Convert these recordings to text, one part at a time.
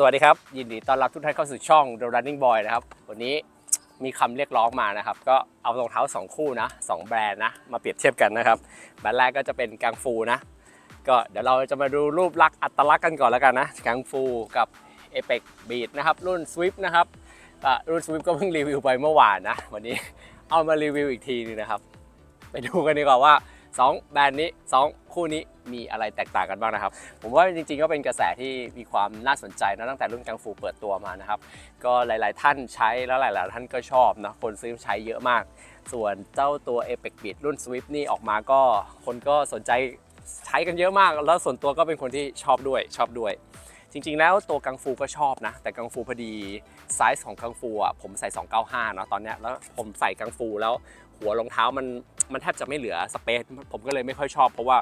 สวัสดีครับ ยินดีต้อนรับทุกท่านเข้าสู่ช่อง The Running Boy นะครับ วันนี้มีคำเรียกร้องมานะครับ ก็เอารองเท้า 2 คู่นะสองแบรนด์นะ มาเปรียบเทียบกันนะครับ แบรนด์แรกก็จะเป็นกังฟูนะ ก็เดี๋ยวเราจะมาดูรูปลักษณ์อัตลักษณ์กันก่อนแล้วกันนะกังฟูกับ a p e x Beat นะครับ รุ่น Swift นะครับรุ่น Swift ก็เพิ่งรีวิวไปเมื่อวานนะ วันนี้เอามารีวิวอีกทีนึงนะครับ ไปดูกันดีกว่าว่า 2 แบรนด์นี้ 2 คู่นี้มีอะไรแตกต่างกันบ้างนะครับ ผมว่าจริงๆก็เป็นกระแสที่มีความน่าสนใจนะตั้งแต่รุ่นกังฟูเปิดตัวมานะครับ ก็หลายๆท่านใช้แล้วหลายๆท่านก็ชอบนะคนซื้อใช้เยอะมาก ส่วนเจ้าตัว a p e x Beat รุ่น Swift นี่ออกมาก็คนก็สนใจใช้กันเยอะมาก แล้วส่วนตัวก็เป็นคนที่ชอบด้วยชอบด้วย จริงๆ แล้วตัวกังฟูก็ชอบนะ แต่กังฟูพอดีไซส์ของกังฟูอะผมใส่ 295 เนาะตอนเนี้ยแล้วผมใส่กังฟูแล้วหัวรองเท้ามันมันแทบจะไม่เหลือสเปซผมก็เลยไม่ค่อยชอบ เพราะว่า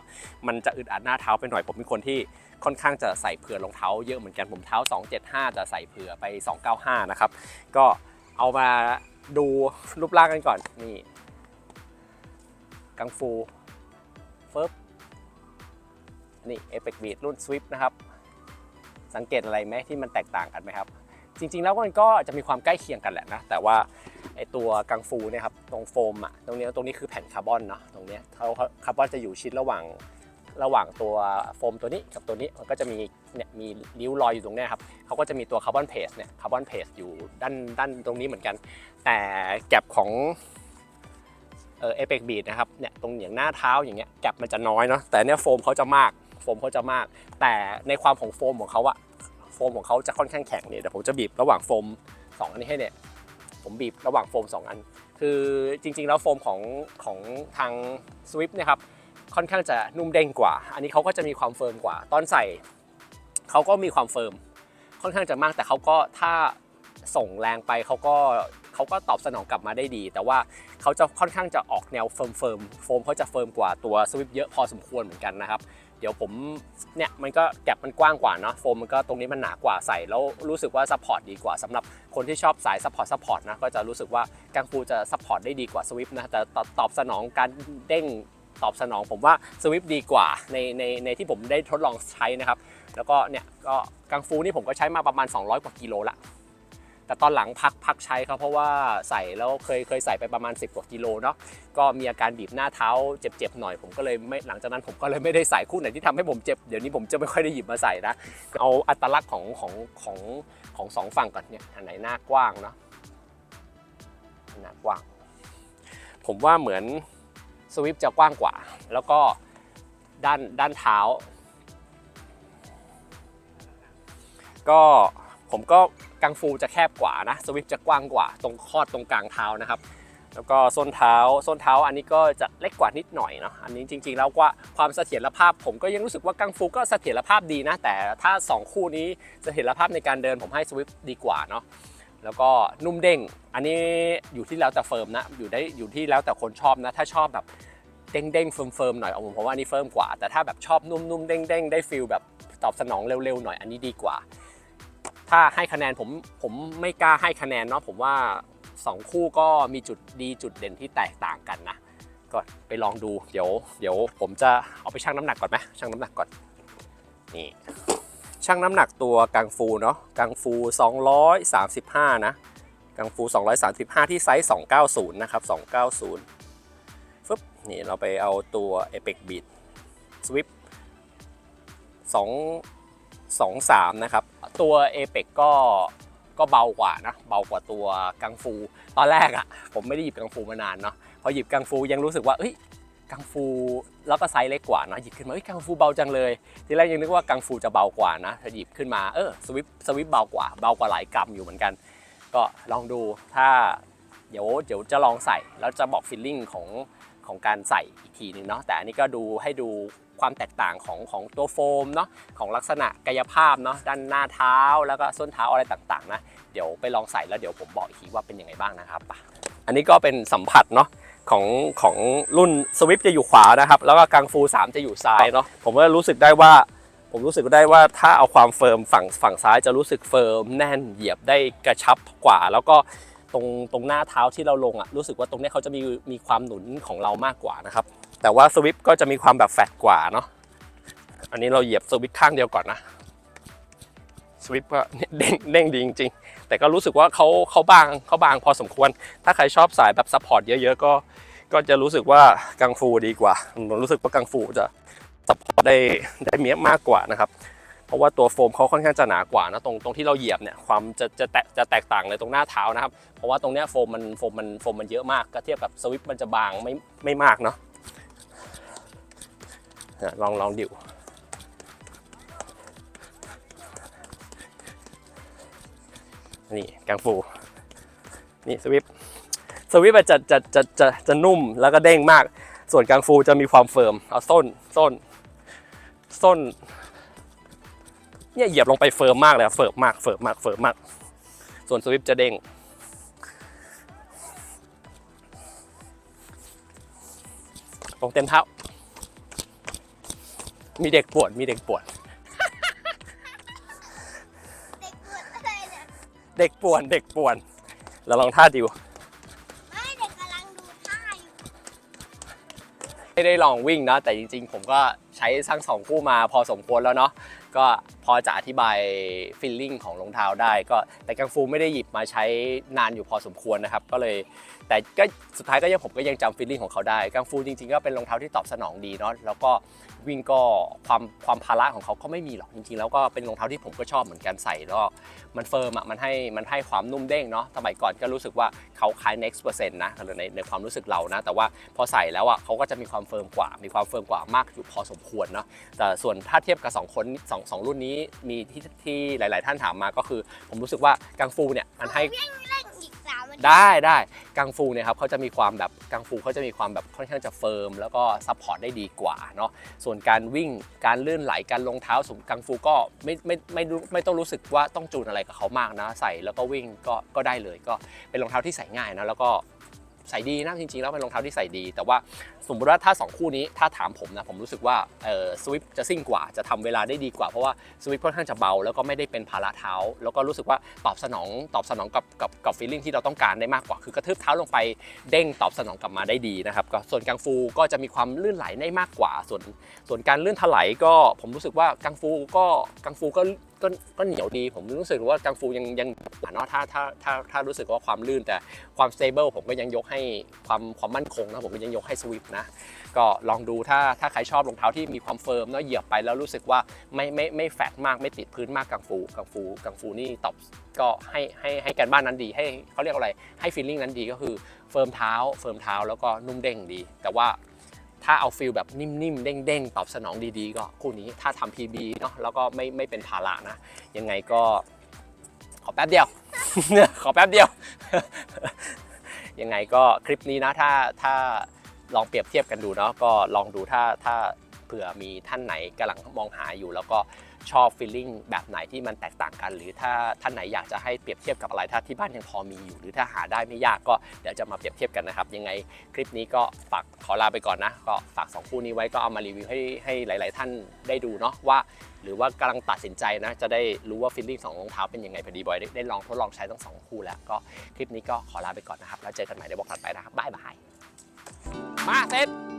มันจะอึดอัดหน้าเท้าไปหน่อยผมเป็นคนที่ค่อนข้างจะใส่เผื่อรองเท้าเยอะเหมือนกันผมเท้า 275 จะใส่เผื่อไป 295 นะครับ ก็เอามาดูรูปร่างกันก่อนนี่กังฟูเฟิร์บนี่เอ e ปกบีดรุ่น Swift นะครับ สังเกตอะไรไหมที่มันแตกต่างกันไหมครับ จริงๆแล้วมันก็จะมีความใกล้เคียงกันแหละนะ แต่ว่าไอตัวกังฟูเนี่ยครับตรงโฟมอะตรงนี้ตรงนี้คือแผ่นคาร์บอนเนาะตรงนี้เขาคาร์บอนจะอยู่ชิดระหว่างระหว่างตัวโฟมตัวนี้กับตัวนี้มันก็จะมีเนี่ยมีริ้วรอยอยู่ตรงนี้ครับเขาก็จะมีตัวคาร์บอนเพสเนี่ยคาร์บอนเพสอยู่ด้านด้านตรงนี้เหมือนกัน แต่แกลบของเอเปกบีดนะครับเนี่ยตรงอย่างหน้าเท้าอย่างเงี้ยแกลบมันจะน้อยเนาะแต่เนี่ยโฟมเขาจะมาก ฟมเขาจะมาก แต่ในความของโฟมของเขาอะโฟมของเขาจะค่อนข้างแข็งเนี่ยเดี๋ยวผมจะบีบระหว่างโฟมสองอันนี้ให้เนี่ยผมบีบระหว่างโฟมสองอัน คือจริง ๆ แล้วโฟมของของทาง Swift เนะครับค่อนข้างจะนุ่มเด้งกว่า อันนี้เขาก็จะมีความเฟิร์มกว่า ตอนใส่เขาก็มีความเฟิร์มค่อนข้างจะมากแต่เขาก็ถ้าส่งแรงไปเขาก็ เขาก็ตอบสนองกลับมาได้ดี แต่ว่าเขาจะค่อนข้างจะออกแนวเฟิร์มเฟิร์มโฟมเขาจะเฟิร์มกว่าตัว Swift เยอะพอสมควรเหมือนกันนะครับเดี๋ยวผมเนี่ยมันก็แก็บมันกว้างกว่าเนาะโฟมมันก็ตรงนี้มันหนากว่าใส่แล้วรู้สึกว่าซัพพอร์ตดีกว่าสำหรับคนที่ชอบสายซัพพอร์ตซัพพอร์ตนะก็จะรู้สึกว่ากังฟูจะซัพพอร์ตได้ดีกว่าสวิฟนะแต่ตอบตอบสนองการเด้งตอบสนองผมว่าสวิฟดีกว่าในในในที่ผมได้ทดลองใช้นะครับ แล้วก็เนี่ยก็กังฟูนี่ผมก็ใช้มาประมาณ 200 กว่ากิโลละ แต่ตอนหลังพักพักใช้ครับเพราะว่าใส่แล้วเคยเคยใส่ไปประมาณ 10กว่ากิโลเนาะก็มีอาการบีบหน้าเท้าเจ็บๆหน่อยผมก็เลยไม่หลังจากนั้นผมก็เลยไม่ได้ใส่คู่ไหนที่ทำให้ผมเจ็บเดี๋ยวนี้ผมจะไม่ค่อยได้หยิบมาใส่นะเอาอัตลักษณ์ของของของของสองฝั่งก่อนเนี่ยอันไหนหน้ากว้างเนาะหน้ากว้าง ผมว่าเหมือนสวิฟจะกว้างกว่า แล้วก็ด้านด้านเท้า ก็ผมก็ กังฟูจะแคบกว่านะสวิฟจะกว้างกว่าตรงคอดตรงกลางเท้านะครับ แล้วก็ส้นเท้าส้นเท้าอันนี้ก็จะเล็กกว่านิดหน่อยเนาะอันนี้จริงๆ แล้วว่าความเสถียรภาพผมก็ยังรู้สึกว่ากังฟูก็เสถียรภาพดีนะ แต่ถ้า 2 คู่นี้เสถียรภาพในการเดินผมให้สวิฟดีกว่าเนาะแล้วก็นุ่มเด้ง อันนี้อยู่ที่แล้วแต่เฟิร์มนะ อยู่ได้อยู่ที่แล้วแต่คนชอบนะ ถ้าชอบแบบเด้งเด้งเฟิร์มเฟิร์มหน่อยเอาผมว่าอันนี้เฟิร์มกว่า แต่ถ้าแบบชอบนุ่มนุ่มเด้งเด้งได้ฟิลแบบตอบสนองเร็วๆหน่อยอันนี้ดีกว่า ถ้าให้คะแนนผมผมไม่กล้าให้คะแนนเนาะผมว่า 2 คู่ก็มีจุดดีจุดเด่นที่แตกต่างกันนะก็ไปลองดูเดี๋ยวเดี๋ยวผมจะเอาไปชั่งน้ำหนักก่อนไหมชั่งน้ำหนักก่อนนี่ชั่งน้ำหนักตัวกังฟูเนาะกังฟู 235 นะกังฟู 235 ที่ไซส์ 290 นะครับ 290ฟึบนี่เราไปเอาตัว Apex Beat Swift 2 23 นะครับ ตัว Apex ก็ก็เบากว่านะ เบากว่าตัวกังฟู ตอนแรกอะ่ะผมไม่ได้หยิบกังฟูมานานเนาะพอหยิบกังฟูยังรู้สึกว่าเอ้ยกังฟูแล้วก็ไซส์เล็กกว่านะหยิบขึ้นมาเอ้ยกังฟูเบาจังเลยทีแรกยังนึกว่ากังฟูจะเบากว่านะถ้าหยิบขึ้นมาเออสวิปสวิปเบากว่าเบากว่าหลายกรัมอยู่เหมือนกัน ก็ลองดูถ้าเดี๋ยวเดี๋ยวจะลองใส่แล้วจะบอกฟีลลิ่งของของการใส่อีกทีหนึงเนาะแต่อันนี้ก็ดูให้ดู ความแตกต่างของของตัวโฟมเนาะของลักษณะกายภาพเนาะด้านหน้าเท้าแล้วก็ส้นเท้าอะไรต่างๆนะเดี๋ยวไปลองใส่แล้วเดี๋ยวผมบอกอีกทีว่าเป็นยังไงบ้างนะครับอันนี้ก็เป็นสัมผัสเนาะของของรุ่นสวิฟจะอยู่ขวานะครับ แล้วก็กังฟู 3 จะอยู่ซ้ายเนาะผมก็รู้สึกได้ว่า ผมรู้สึกได้ว่าถ้าเอาความเฟิร์มฝั่งฝั่งซ้ายจะรู้สึกเฟิร์มแน่นเหยียบได้กระชับกว่า แล้วก็ตรงตรงหน้าเท้าที่เราลงอะรู้สึกว่าตรงนี้เขาจะมีมีความหนุนของเรามากกว่านะครับ แต่ว่าสวิฟก็จะมีความแบบแฟตกว่าเนาะอันนี้เราเหยียบสวิตช์ข้างเดียวก่อนนะสวิปก็เด้งเด้งดีจริงๆ แต่ก็รู้สึกว่าเขาเขาบางเขาบางพอสมควร ถ้าใครชอบสายแบบซัพพอร์ตเยอะๆก็ก็จะรู้สึกว่ากังฟูดีกว่าผมรู้สึกว่ากังฟูจะซัพพอร์ตได้ได้เมียมากกว่านะครับ เพราะว่าตัวโฟมเขาค่อนข้างจะหนากว่านะตรงตรงที่เราเหยียบเนี่ยความจะจะแตกจะแตกต่างเลยตรงหน้าเท้านะครับ เพราะว่าตรงเนี้ยโฟมมันโฟมมันโฟมมันเยอะมากก็เทียบกับสวิปมันจะบางไม่ไม่มากเนาะ ลองลองดิวนี่กังฟู นี่สวิปสวิปจะจะจะจะจะนุ่มแล้วก็เด้งมาก ส่วนกังฟูจะมีความเฟิร์ม เอาส้นส้นส้น เนี่ยเหยียบลงไปเฟิร์มมากเลยเฟิร์มมากเฟิร์มมากเฟิร์มมาก ส่วนสวิปจะเด้งลงเต็มเท้า มีเด็กปวด มีเด็กปวด เด็กปวดอะไรเนี่ยเด็กป่วนเด็กป่วนแล้วลองท่าดิว ไม่เด็กกำลังดูท่าอยู่ไม่ได้ลองวิ่งนะแต่จริงๆ ผมก็ใช้ทั้งสองคู่มาพอสมควรแล้วเนาะก็ พอจะอธิบายฟีลลิ่งของรองเท้าได้ ก็แต่กังฟูไม่ได้หยิบมาใช้นานอยู่พอสมควรนะครับ ก็เลยแต่ก็สุดท้ายก็ยังผมก็ยังจำฟีลลิ่งของเขาได้ กังฟูจริงๆ ก็เป็นรองเท้าที่ตอบสนองดีเนาะแล้วก็วิ่งก็ความความภาระของเขาก็ไม่มีหรอกจริงๆ แล้วก็เป็นรองเท้าที่ผมก็ชอบเหมือนกันใส่แล้วมันเฟิร์มอะมันให้มันให้ความนุ่มเด้งเนาะสมัยก่อนก็รู้สึกว่าเขาคล้าย next percent นะในในความรู้สึกเรานะ แต่ว่าพอใส่แล้วอะเขาก็จะมีความเฟิร์มกว่า มีความเฟิร์มกว่า มากอยู่พอสมควรเนาะแต่ส่วนถ้าเทียบกับสองคนสองสองรุ่นนี้มีที่ที่หลาย ๆ ท่านถามมาก็คือ ผมรู้สึกว่ากังฟูเนี่ยมันให้เร่งเร่งอีกสามนาทีได้ได้กังฟูเนี่ยครับเขาจะมีความแบบกังฟูเขาจะมีความแบบค่อนข้างจะเฟิร์มแล้วก็ซัพพอร์ตได้ดีกว่าเนาะส่วนการวิ่งการลื่นไหลการลงเท้าสูงกังฟูก็ไม่ไม่ไม่รู้ไม่ต้องรู้สึกว่าต้องจูนอะไรกับเขามากนะ ใส่แล้วก็วิ่งก็ก็ได้เลยก็เป็นรองเท้าที่ใส่ง่ายนะแล้วก็ ใส่ดีนะจริงๆ แล้วเป็นรองเท้าที่ใส่ดี แต่ว่าสมมติว่าถ้าสองคู่นี้ถ้าถามผมนะผมรู้สึกว่าเออสวิปจะซิ่งกว่าจะทำเวลาได้ดีกว่า เพราะว่าสวิปค่อนข้างจะเบา แล้วก็ไม่ได้เป็นภาระเท้า แล้วก็รู้สึกว่าตอบสนองตอบสนองกับกับกับฟีลลิ่งที่เราต้องการได้มากกว่า คือกระทืบเท้าลงไปเด้งตอบสนองกลับมาได้ดีนะครับก็ส่วนกังฟูก็จะมีความลื่นไหลได้มากกว่า ส่วนส่วนการลื่นถลายก็ผมรู้สึกว่ากังฟูก็กังฟูก็ ก็ก็เหนียวดี ผมรู้สึกว่ากังฟูยังยังเนาะถ้าถ้าถ้าถ้ารู้สึกว่าความลื่นแต่ความ stable ผมก็ยังยกให้ความความมั่นคงนะผมก็ยังยกให้สวิฟนะก็ลองดูถ้าถ้าใครชอบรองเท้าที่มีความเฟิร์มเนาะเหยียบไปแล้วรู้สึกว่าไม่ไม่ไม่แฟกมากไม่ติดพื้นมากกังฟูกังฟูกังฟูนี่ตอบก็ให้ให้ให้การบ้านนั้นดีให้เขาเรียกอะไรให้ฟีลลิ่งนั้นดีก็คือเฟิร์มเท้าเฟิร์มเท้าแล้วก็นุ่มเด้งดี แต่ว่า ถ้าเอาฟิลแบบนิ่มๆ เด้งๆ ตอบสนองดีๆ ก็คู่นี้ถ้าทำ PB เนาะแล้วก็ไม่ไม่เป็นภาระนะ ยังไงก็ ขอแป๊บเดียว ขอแป๊บเดียว ยังไงก็คลิปนี้นะถ้าถ้าลองเปรียบเทียบกันดูเนาะก็ลองดูถ้าถ้าเผื่อมีท่านไหนกำลังมองหาอยู่แล้วก็ ชอบฟีลลิ่งแบบไหนที่มันแตกต่างกัน หรือถ้าท่านไหนอยากจะให้เปรียบเทียบกับอะไรถ้าที่บ้านยังพอมีอยู่ หรือถ้าหาได้ไม่ยากก็เดี๋ยวจะมาเปรียบเทียบกันนะครับยังไงคลิปนี้ก็ฝากขอลาไปก่อนนะก็ฝากสองคู่นี้ไว้ก็เอามารีวิวให้ให้หลาย ๆ ท่านได้ดูเนาะว่า หรือว่ากำลังตัดสินใจนะจะได้รู้ว่าฟีลลิ่งสองรองเท้าเป็นยังไงพอดีบอยได้ได้ลองทดลองใช้ทั้งสองคู่แล้วก็คลิปนี้ก็ขอลาไปก่อนนะครับแล้วเจอกันใหม่ในบอกถัดไปนะครับบ๊ายบายมาเซ็ต